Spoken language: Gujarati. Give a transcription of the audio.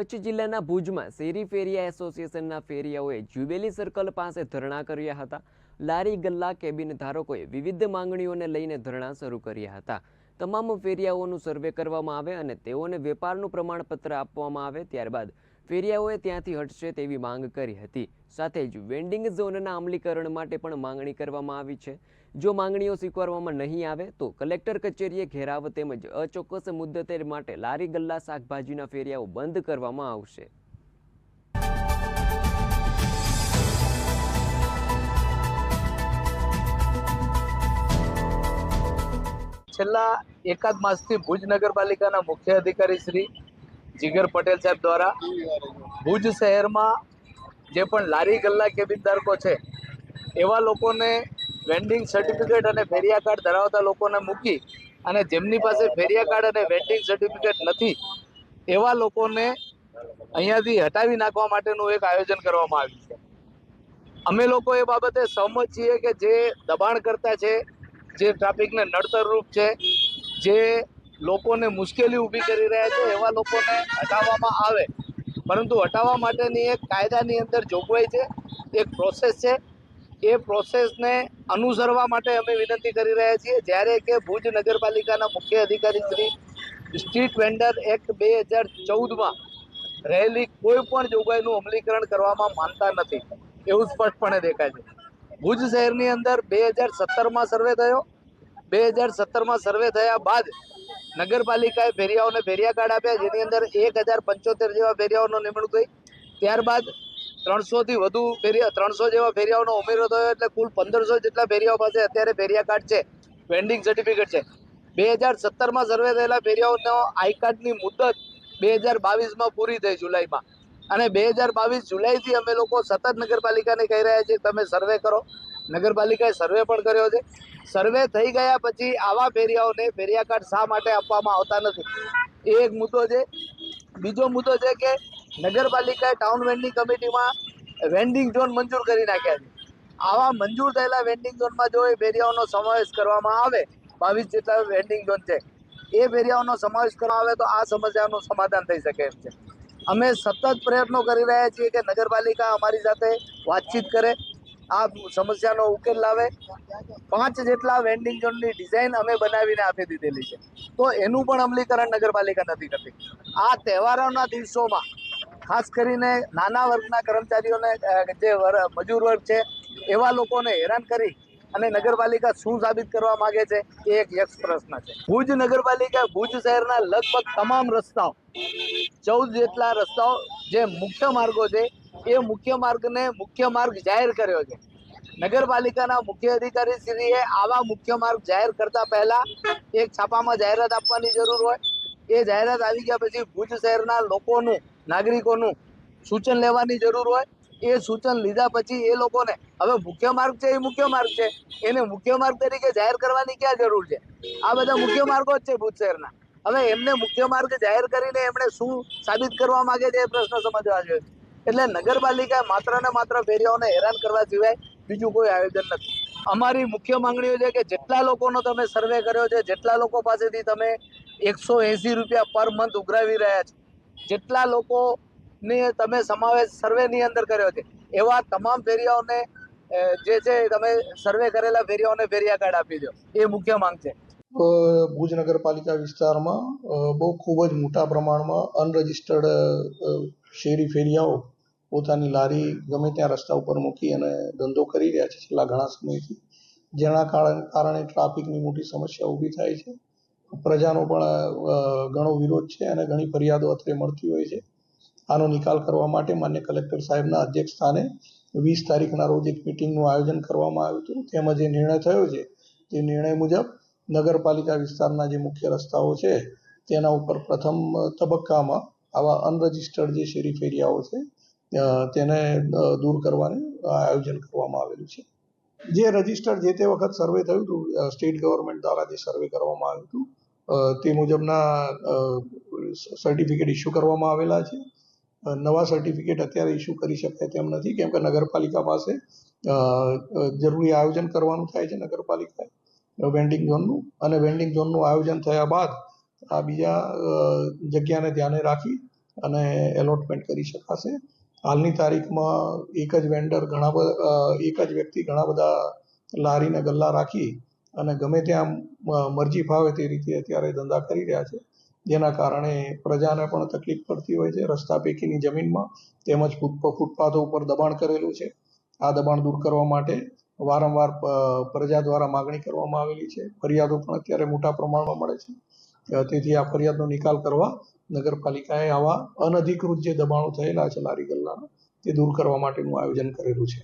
કચ્છ જિલ્લાના ભુજમાં શેરી ફેરિયા એસોસિએશનના ફેરિયાઓએ જ્યુબેલી સર્કલ પાસે ધરણા કર્યા હતા. લારી ગલ્લા કેબિન ધારકોએ વિવિધ માંગણીઓને લઈને ધરણા શરૂ કર્યા હતા. તમામ ફેરિયાઓનું સર્વે કરવામાં આવે અને તેઓને વેપારનું પ્રમાણપત્ર આપવામાં આવે ત્યારબાદ ફેરિયાઓએ ત્યાંથી હટશે તેવી માંગ કરી હતી. સાથે જ વેન્ડિંગ ઝોનના અમલીકરણ માટે પણ માંગણી કરવામાં આવી છે. જો માંગણીઓ સ્વીકારવામાં નહીં આવે, તો કલેક્ટર કચેરીએ ઘેરાવ તેમજ અચોક્કસ મુદ્દતે માટે લારી ગલ્લા શાકભાજીના ફેરિયાઓ બંધ કરવામાં આવશે. છેલ્લા એકાદ માસથી ભુજ નગરપાલિકાના મુખ્ય અધિકારી શ્રી જીગર પટેલ સાહેબ દ્વારા ભુજ શહેરમાં જે પણ લારી ગલ્લા કેબિન ધારકો છે, એવા લોકોને વેન્ડિંગ સર્ટિફિકેટ અને ફેરિયા કાર્ડ ધરાવતા લોકોને મૂકી અને જેમની પાસે ફેરિયા કાર્ડ અને વેન્ડિંગ સર્ટિફિકેટ નથી, એવા લોકોને અહીંયાથી હટાવી નાખવા માટેનું એક આયોજન કરવામાં આવ્યું છે. અમે લોકો એ બાબતે સહમત છીએ કે જે દબાણ કરતા છે, જે ટ્રાફિકને નડતરરૂપ છે, જે લોકોને મુશ્કેલી ઊભી કરી રહ્યા છે, એવા લોકોને હટાવવામાં આવે. પરંતુ હટાવવા માટેની એક કાયદાની અંદર જોગવાઈ છે, એક પ્રોસેસ છે. એ પ્રોસેસને અનુસરવા માટે અમે વિનંતી કરી રહ્યા છીએ. જ્યારે કે ભુજ નગરપાલિકાના મુખ્ય અધિકારી શ્રી સ્ટ્રીટ વેન્ડર એક્ટ બે હજાર ચૌદમાં રહેલી કોઈ પણ જોગવાઈનું અમલીકરણ કરવામાં માનતા નથી. એવું સ્પષ્ટપણે દેખાય છે. ભુજ શહેરની અંદર બે હજાર સત્તરમાં સર્વે થયો. બે હજાર સત્તરમાં સર્વે થયા બાદ નગરપાલિકાએ ફેરિયાઓને ફેરિયા કાર્ડ આપ્યા, જેની અંદર એક હજાર પંચોતેર જેવા ફેરિયાઓનો નિમણૂક થઈ. ત્યારબાદ ત્રણસોથી વધુ ફેરિયા, ત્રણસો જેવા ફેરિયાઓનો ઉમેરો થયો, એટલે કુલ પંદરસો જેટલા ફેરિયાઓ પાસે અત્યારે ફેરિયા કાર્ડ છે વેન્ડિંગ સર્ટિફિકેટ છે. બે હજાર સત્તરમાં સર્વે થયેલા ફેરિયાઓનો આઈ કાર્ડની મુદત બે હજાર બાવીસમાં પૂરી થઈ જુલાઈમાં. અને બે હજાર બાવીસ જુલાઈથી અમે લોકો સતત નગરપાલિકાને કહી રહ્યા છીએ, તમે સર્વે કરો. નગરપાલિકાએ સર્વે પણ કર્યો છે. સર્વે થઈ ગયા પછી આવા ફેરિયાઓને ફેરિયા કાર્ડ શા માટે આપવામાં આવતા નથી? એ એક મુદ્દો છે. બીજો મુદ્દો છે કે નગરપાલિકાએ ટાઉન વેન્ડિંગ કમિટીમાં વેન્ડિંગ ઝોન મંજૂર કરી નાખ્યા છે. આવા મંજૂર થયેલા વેન્ડિંગ ઝોનમાં જો એ ફેરિયાઓનો સમાવેશ કરવામાં આવે, બાવીસ જેટલા વેન્ડિંગ ઝોન છે, એ ફેરિયાઓનો સમાવેશ કરવામાં આવે તો આ સમસ્યાનું સમાધાન થઈ શકે એમ છે. અમે સતત પ્રયત્નો કરી રહ્યા છીએ કે નગરપાલિકા અમારી સાથે વાતચીત કરે આ સમસ્યાનો ઉકેલ લાવે. પાંચ જેટલા વેન્ડિંગ ઝોનની ડિઝાઇન અમે બનાવીને આપી દીધેલી છે. તો એનું પણ અમલીકરણ નગરપાલિકા નથી કરતી. આ તહેવારોના દિવસોમાં ખાસ કરીને નાના વર્ગના કર્મચારીઓને જે મજૂર વર્ગ છે, એવા લોકોને હેરાન કરી અને નગરપાલિકા શું સાબિત કરવા માગે છે એ એક યક્ષ પ્રશ્ન છે. ભુજ નગરપાલિકા, ભુજ શહેરના લગભગ તમામ રસ્તાઓ, ચૌદ જેટલા રસ્તાઓ જે મુખ્ય માર્ગો છે એ મુખ્ય માર્ગને મુખ્ય માર્ગ જાહેર કર્યો છે. નગરપાલિકાના મુખ્ય અધિકારી શ્રીએ આવા મુખ્ય માર્ગ જાહેર કરતા પહેલા એક છાપામાં જાહેરાત આપવાની જરૂર હોય. એ જાહેરાત આવી ગયા પછી ભુજ શહેરના લોકોનું, નાગરિકોનું સૂચન લેવાની જરૂર હોય. એ સૂચન લીધા પછી એ લોકોને, હવે મુખ્ય માર્ગ છે એ મુખ્ય માર્ગ છે. એને મુખ્ય માર્ગ તરીકે જાહેર કરવાની ક્યાં જરૂર છે? આ બધા મુખ્ય માર્ગો જ છે ભુજ શહેરના. હવે એમને મુખ્ય માર્ગ જાહેર કરીને એમણે શું સાબિત કરવા માંગે છે એ પ્રશ્ન સમજવા જોઈએ. એટલે નગરપાલિકાએ માત્ર ને માત્ર ફેરિયાઓને હેરાન કરવા સિવાય બીજું કોઈ આયોજન નથી. અમારી મુખ્ય માંગણીઓ છે કે જેટલા લોકોનો તમે સર્વે કર્યો છે, જેટલા લોકો પાસેથી તમે એકસો એંસી રૂપિયા પર મંથ ઉઘરાવી રહ્યા છો, જેટલા લોકોને તમે સમાવેશ સર્વેની અંદર કર્યો છે, એવા તમામ ફેરિયાઓને જે છે તમે સર્વે કરેલા ફેરિયાઓને ફેરિયા કાર્ડ આપી દો. એ મુખ્ય માંગ છે. ભુજ નગરપાલિકા વિસ્તારમાં બહુ ખૂબ જ મોટા પ્રમાણમાં અનરજિસ્ટર્ડ શેરી ફેરિયાઓ પોતાની લારી ગમે ત્યાં રસ્તા ઉપર મૂકી અને ધંધો કરી રહ્યા છે છેલ્લા ઘણા સમયથી. જેના કારણે ટ્રાફિકની મોટી સમસ્યા ઊભી થાય છે. પ્રજાનો પણ ઘણો વિરોધ છે અને ઘણી ફરિયાદો અત્રે મળતી હોય છે. આનો નિકાલ કરવા માટે માન્ય કલેક્ટર સાહેબના અધ્યક્ષ સ્થાને વીસ તારીખના રોજ એક મિટિંગનું આયોજન કરવામાં આવ્યું હતું. તેમાં જે નિર્ણય થયો છે, તે નિર્ણય મુજબ નગરપાલિકા વિસ્તારના જે મુખ્ય રસ્તાઓ છે, તેના ઉપર પ્રથમ તબક્કામાં આવા અનરજિસ્ટર્ડ જે શેરી ફેરિયાઓ છે તેને દૂર કરવાનું આયોજન કરવામાં આવેલું છે. જે રજિસ્ટર્ડ જે તે વખત સર્વે થયું હતું સ્ટેટ ગવર્મેન્ટ દ્વારા જે સર્વે કરવામાં આવ્યું હતું તે મુજબના સર્ટિફિકેટ ઇસ્યુ કરવામાં આવેલા છે. નવા સર્ટિફિકેટ અત્યારે ઇસ્યુ કરી શકાય તેમ નથી, કેમ કે નગરપાલિકા પાસે જરૂરી આયોજન કરવાનું થાય છે નગરપાલિકાએ. વેન્ડિંગ ઝોનનું અને વેન્ડિંગ ઝોનનું આયોજન થયા બાદ આ બીજા જગ્યાને ધ્યાને રાખી અને એલોટમેન્ટ કરી શકાશે. હાલની તારીખમાં એક જ વેન્ડર ઘણા બધા એક જ વ્યક્તિ ઘણા બધા લારીને ગલ્લા રાખી અને ગમે ત્યાં મરજી ફાવે તે રીતે અત્યારે ધંધા કરી રહ્યા છે. જેના કારણે પ્રજાને પણ તકલીફ પડતી હોય છે. રસ્તા પૈકીની જમીનમાં તેમજ ફૂટ- ફૂટપાથો ઉપર દબાણ કરેલું છે. આ દબાણ દૂર કરવા માટે વારંવાર પ્રજા દ્વારા માગણી કરવામાં આવેલી છે. ફરિયાદો પણ અત્યારે મોટા પ્રમાણમાં મળે છે તેથી આ ફરિયાદનો નિકાલ કરવા નગરપાલિકાએ આવા અનધિકૃત જે દબાણો થયેલા છે લારી ગલ્લાના, તે દૂર કરવા માટેનું આયોજન કરેલું છે.